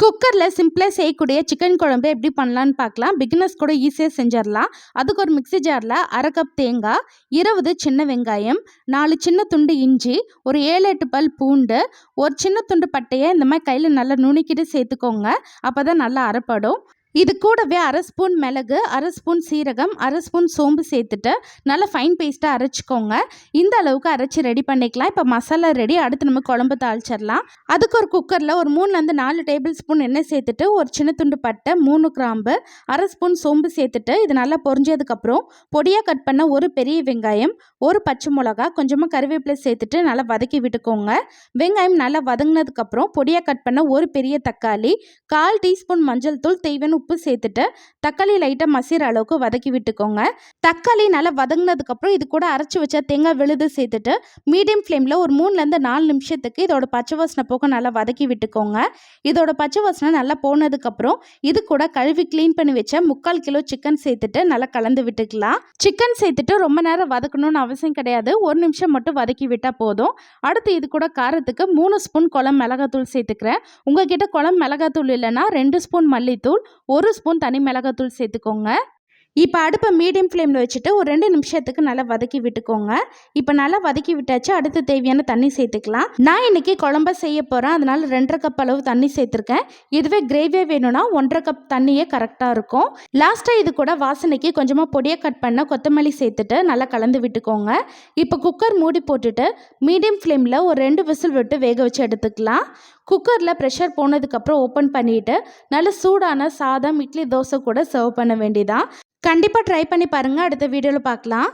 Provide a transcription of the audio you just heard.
குக்கரில் சிம்பிளாக செய்யக்கூடிய சிக்கன் குழம்பு எப்படி பண்ணலான்னு பார்க்கலாம். பிகினர்ஸ் கூட ஈஸியாக செஞ்சிடலாம். அதுக்கு ஒரு மிக்ஸி ஜாரில் அரை கப் தேங்காய் இருபது சின்ன வெங்காயம் நாலு சின்ன துண்டு இஞ்சி ஒரு ஏழு எட்டு பல் பூண்டு ஒரு சின்ன துண்டு பட்டையை இந்த மாதிரி கையில் நல்லா நுணுக்கிட்டு சேர்த்துக்கோங்க. அப்போ தான் நல்லா அரைப்படும். இது கூடவே அரை ஸ்பூன் மிளகு அரை ஸ்பூன் சீரகம் அரை ஸ்பூன் சோம்பு சேர்த்துட்டு நல்லா ஃபைன் பேஸ்ட்டாக அரைச்சிக்கோங்க. இந்த அளவுக்கு அரைச்சி ரெடி பண்ணிக்கலாம். இப்போ மசாலா ரெடி அடுத்து நம்ம குழம்பு தாளிச்சிடலாம். அதுக்கு ஒரு குக்கரில் ஒரு மூணுலேருந்து நாலு டேபிள் ஸ்பூன் எண்ணெய் சேர்த்துட்டு ஒரு சின்ன துண்டு பட்டை மூணு கிராம்பு அரை ஸ்பூன் சோம்பு சேர்த்துட்டு இது நல்லா பொரிஞ்சதுக்கப்புறம் பொடியாக கட் பண்ண ஒரு பெரிய வெங்காயம் ஒரு பச்சை மிளகா கொஞ்சமாக கருவேப்பிலை சேர்த்துட்டு நல்லா வதக்கி விட்டுக்கோங்க. வெங்காயம் நல்லா வதங்கினதுக்கப்புறம் பொடியாக கட் பண்ண ஒரு பெரிய தக்காளி கால் டீஸ்பூன் மஞ்சள் தூள் தெய்வன் உப்பு சேர்த்துட்டு தக்காளி லைட்டாக மசிற அளவுக்கு வதக்கி விட்டுக்கோங்க. தக்காளி நல்லா வதங்கினதுக்கப்புறம் இது கூட அரைச்சி வச்ச தேங்காய் விழுது சேர்த்துட்டு மீடியம் ஃப்ளேமில் ஒரு மூணுலேருந்து நாலு நிமிஷத்துக்கு இதோட பச்சை வாசனை போக நல்லா வதக்கி விட்டுக்கோங்க. இதோட பச்சை வாசனை நல்லா போனதுக்கப்புறம் இது கூட கழுவி க்ளீன் பண்ணி வச்ச முக்கால் கிலோ சிக்கன் சேர்த்துட்டு நல்லா கலந்து விட்டுக்கலாம். சிக்கன் சேர்த்துட்டு ரொம்ப நேரம் வதக்கணும்னு அவசியம் கிடையாது. ஒரு நிமிஷம் மட்டும் வதக்கி விட்டால் போதும். அடுத்து இது கூட காரத்துக்கு மூணு ஸ்பூன் குளம் மிளகாத்தூள் சேர்த்துக்கிறேன். உங்ககிட்ட குளம் மிளகாத்தூள் இல்லைன்னா ரெண்டு ஸ்பூன் மல்லித்தூள் ஒரு ஸ்பூன் தனி மிளகாத்தூள் சேர்த்துக்கோங்க. இப்போ அடுப்பை மீடியம் ஃப்ளேமில் வச்சுட்டு ஒரு ரெண்டு நிமிஷத்துக்கு நல்லா வதக்கி விட்டுக்கோங்க. இப்போ நல்லா வதக்கி விட்டாச்சு அடுத்து தேவையான தண்ணி சேர்த்துக்கலாம். நான் இன்றைக்கி குழம்ப செய்ய போகிறேன் அதனால் ரெண்டரை கப் அளவு தண்ணி சேர்த்துருக்கேன். இதுவே கிரேவியாக வேணும்னா ஒன்றரை கப் தண்ணியே கரெக்டாக இருக்கும். லாஸ்ட்டாக இது கூட வாசனைக்கு கொஞ்சமாக பொடியை கட் பண்ண கொத்தமல்லி சேர்த்துட்டு நல்லா கலந்து விட்டுக்கோங்க. இப்போ குக்கர் மூடி போட்டுட்டு மீடியம் ஃப்ளேமில் ஒரு ரெண்டு விசில் விட்டு வேக வச்சு எடுத்துக்கலாம். குக்கரில் ப்ரெஷர் போனதுக்கப்புறம் ஓப்பன் பண்ணிவிட்டு நல்ல சூடான சாதம் இட்லி தோசை கூட சர்வ் பண்ண வேண்டியதான் கண்டிப்பாக ட்ரை பண்ணி பாருங்கள் அடுத்த வீடியோவில் பார்க்கலாம்.